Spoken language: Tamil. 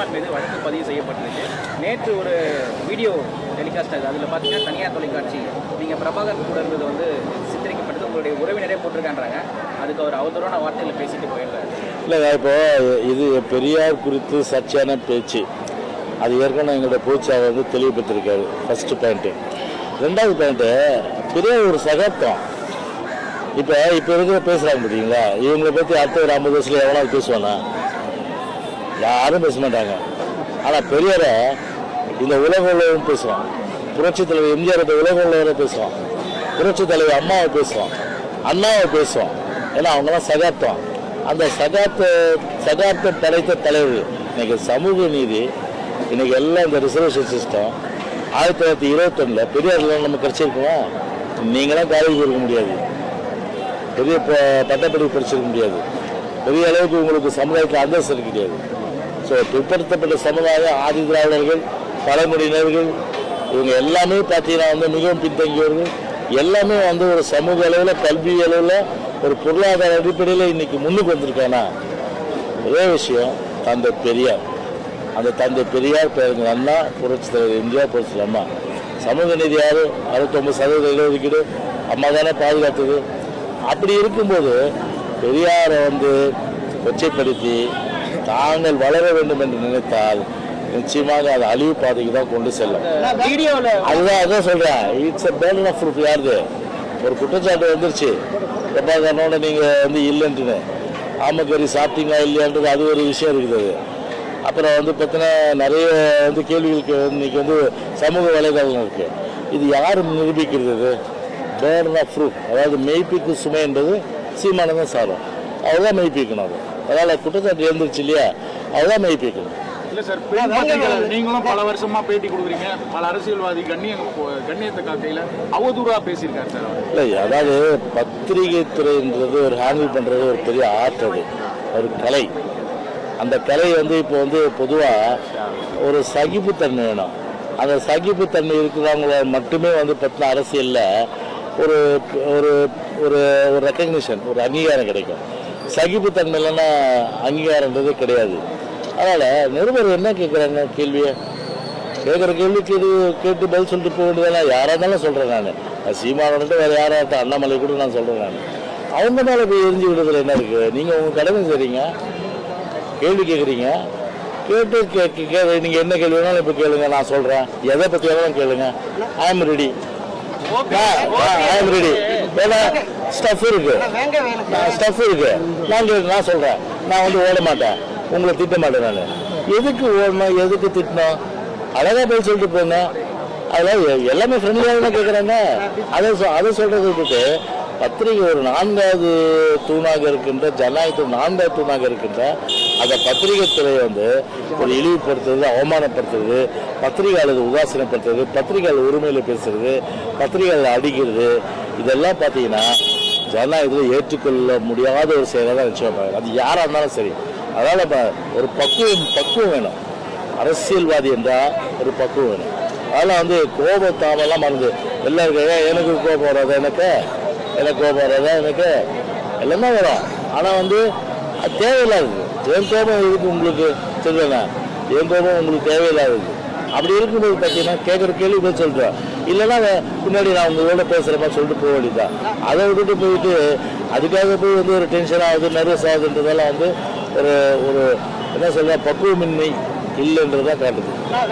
சீமான் மீது வழக்கு பதிவு செய்யப்பட்டிருக்கு நேற்று ஒரு வீடியோ டெலிகாஸ்ட் ஆகுது. அதில் பார்த்தீங்கன்னா தனியார் தொலைக்காட்சி நீங்கள் பிரபாகர் கூட இருந்தது வந்து சித்தரிக்கப்பட்டது. உங்களுடைய உறவினரே போட்டிருக்கான்றாங்க. அதுக்கு அவர் அவதூறான வார்த்தைகளை பேசிட்டு போயிடுறாரு. இல்லை இப்போ இது பெரியார் குறித்து சர்ச்சையான பேச்சு. அது ஏற்கனவே எங்களுடைய பேச்சாக வந்து தெளிவுபடுத்திருக்காரு ஃபர்ஸ்ட் பாயிண்ட்டு ரெண்டாவது பாயிண்ட்டு பெரிய ஒரு சகாப்தம் இப்போ இப்போ இருக்கிற பேசுகிறாங்க பார்த்தீங்களா இவங்களை பற்றி அடுத்த ஒரு ஐம்பது வருஷத்தில் எவ்வளோ பேசுவானா? யாரும் பேச மாட்டாங்க. ஆனால் பெரியாரை இந்த உலக உள்ளவன் பேசுவான். புரட்சி தலைவர் எம்ஜிஆர் உலக உள்ளவரை பேசுவான். புரட்சி தலைவர் அம்மாவை பேசுவான். அண்ணாவை பேசுவான். ஏன்னா அவங்களாம் சகாப்தம். அந்த சகாப்த சகாப்தம் படைத்த தலைவர் இன்னைக்கு சமூக நீதி இன்னைக்கு எல்லாம் இந்த ரிசர்வேஷன் சிஸ்டம் ஆயிரத்தி தொள்ளாயிரத்தி இருபத்தொன்னில் பெரியார்லாம் நம்ம கிடைச்சிருக்கோமா நீங்களாம் காலேஜ் இருக்க முடியாது. பெரிய ப- பட்டப்படிப்பு படிச்சிருக்க முடியாது. பெரிய அளவுக்கு உங்களுக்கு சமுதாயத்தில் அந்தஸ்து கிடையாது ஸோ பிற்படுத்தப்பட்ட சமுதாயம் ஆதி திராவிடர்கள் பழங்குடியினர்கள் இவங்க எல்லாமே பார்த்தீங்கன்னா வந்து மிகவும் பின்தங்கியவர்கள். எல்லாமே வந்து ஒரு சமூக அளவில் கல்வி அளவில் ஒரு பொருளாதார அடிப்படையில் இன்னைக்கு முன்னுக்கு வந்திருக்கானா? ஒரே விஷயம் தந்தை பெரியார். அந்த தந்தை பெரியார் பேருங்க அண்ணா புரட்சி தலைவர் இந்தியா புரட்சி அம்மா. சமூக நீதி யார் அறுபத்தொம்பது சதவீத இடஒதுக்கீடு அம்மா தானே பாதுகாத்தது. அப்படி இருக்கும்போது பெரியாரை வந்து கொச்சைப்படுத்தி தாங்கள் வளர வேண்டும் என்று நினைத்தால் நிச்சயமாக அது அழிவு பாதைக்கு தான் கொண்டு செல்லும். அதுதான் அதான் சொல்றேன். It's a burden of proof யாருது? ஒரு குற்றச்சாட்டு வந்துருச்சு. பிரபாகரனோட நீங்க வந்து இல்லைன்ட்டுன்னு ஆமக்கறி சாப்பிட்டீங்களா இல்லையான்றது அது ஒரு விஷயம் இருக்குது அப்புறம் வந்து பார்த்தீங்கன்னா நிறைய வந்து கேள்விகளுக்கு இன்னைக்கு வந்து சமூக வலைதளம் இருக்கு. இது யார் நிரூபிக்கிறது பேர்ன் ஆஃப் ப்ரூஃப் அதாவது மெய்ப்பிக்கு சுமை என்பது சீமானம் தான் சாரும். அவர்தான் மெய்ப்பிக்கணும் அது அதனால் குற்றச்சாட்டு எழுந்துருச்சு இல்லையா? அவர்தான் மெய்ப்பிக்கணும் இல்ல சார் பெண் நீங்களும் பல வருஷமா பேட்டி கொடுக்குறீங்க. பல அரசியல்வாதி கண்ணியம் கண்ணியத்தை காக்கையில அவதூறா பேசியிருக்காரு சார் இல்லை அதாவது பத்திரிகை துறைன்றது ஒரு ஹேண்டில் பண்ணுறது ஒரு பெரிய ஆர்ட் அது. ஒரு கலை. அந்த கலை வந்து இப்போ வந்து பொதுவாக ஒரு சகிப்புத்தன்மை வேணும். அந்த சகிப்புத்தன்மை இருக்கிறவங்கள மட்டுமே வந்து பற்றின அரசியலில் ஒரு ஒரு ஒரு ரெக்கக்னிஷன் ஒரு அங்கீகாரம் கிடைக்கும். சகிப்புத்தன்மை இல்லைன்னா அங்கீகாரன்றதே கிடையாது. அதனால் நிருபர் என்ன கேட்குறாங்க கேள்வியை கேட்குற கேள்விக்கு இது கேட்டு பதில் சொல்லிட்டு போக வேண்டியதானே யாராக இருந்தாலும் சொல்கிறேன் நான். சீமானோட வேறு யாராகட்டும் அண்ணாமலை கூட நான் சொல்கிறேன் நான். அவங்க மேலே போய் எரிஞ்சு விடுறதுல என்ன இருக்குது நீங்கள் உங்கள் கடமை செய்கிறீங்க கேள்வி கேட்குறீங்க கேட்டு கே கே நீங்கள் என்ன கேள்வி வேணாலும் இப்போ கேளுங்க நான் சொல்கிறேன் எதை பற்றி வேணாலும் கேளுங்க. I am ready I am ready ஏன்னா ஸ்டஃப் இருக்கு. ஸ்டஃப் இருக்கு. நான் நான் சொல்கிறேன் நான் வந்து ஓட மாட்டேன். உங்களை திட்ட மாட்டேன் நான். எதுக்கு ஓடணும் எதுக்கு திட்டணும்? அழகாக போய் சொல்லிட்டு போங்க அதெல்லாம் எல்லாமே ஃப்ரெண்ட்லியாக தான் கேட்குறாங்க அதை சொ- அதை சொல்கிறத விட்டுட்டு பத்திரிகை ஒரு நான்காவது தூணாக இருக்கின்ற ஜனநாயகத்தின் நான்காவது தூணாக இருக்கின்ற அந்த பத்திரிகை துறையை வந்து ஒரு இழிவுபடுத்துறது அவமானப்படுத்துறது பத்திரிகையாளர் உதாசீனப்படுத்துறது பத்திரிகையாளர் உரிமையில் பேசுறது பத்திரிகையாளர் அடிக்கிறது இதெல்லாம் பார்த்தீங்கன்னா ஜனநாயகத்தில் ஏற்றுக்கொள்ள முடியாத ஒரு செயலாக தான் நிச்சயம் அது யாராக இருந்தாலும் சரி. அதனால் இப்போ ஒரு பக்குவம் பக்குவம் வேணும். அரசியல்வாதி என்றால் ஒரு பக்குவம் வேணும். அதெல்லாம் வந்து கோபத்தாமெல்லாம் மறந்து எல்லாருக்கும் எனக்கு கோபம் வராது எனக்கு? எனக்கு கோபம் வராதா எனக்கு? எல்லாம் தான் வரும். ஆனால் வந்து அது தேவையில்லாதது. என் கோபம் இருக்கு உங்களுக்கு சொல்லுவேண்ணா என் கோபம் உங்களுக்கு தேவையில்லாதது. அப்படி இருக்கும்போது பார்த்தீங்கன்னா கேட்குற கேள்வி போய் சொல்கிறேன் இல்லைன்னா பின்னாடி நான் உங்களோட பேசுகிற மாதிரி சொல்லிட்டு போக வேண்டியதான் அதை விட்டுட்டு போயிட்டு அதுக்காக போய் வந்து ஒரு டென்ஷன் ஆகுது நர்வஸ் ஆகுதுன்றதெல்லாம் வந்து ஒரு ஒரு என்ன சொல்ற பக்குவமின்மை இல்லைன்றதான் காட்டுது.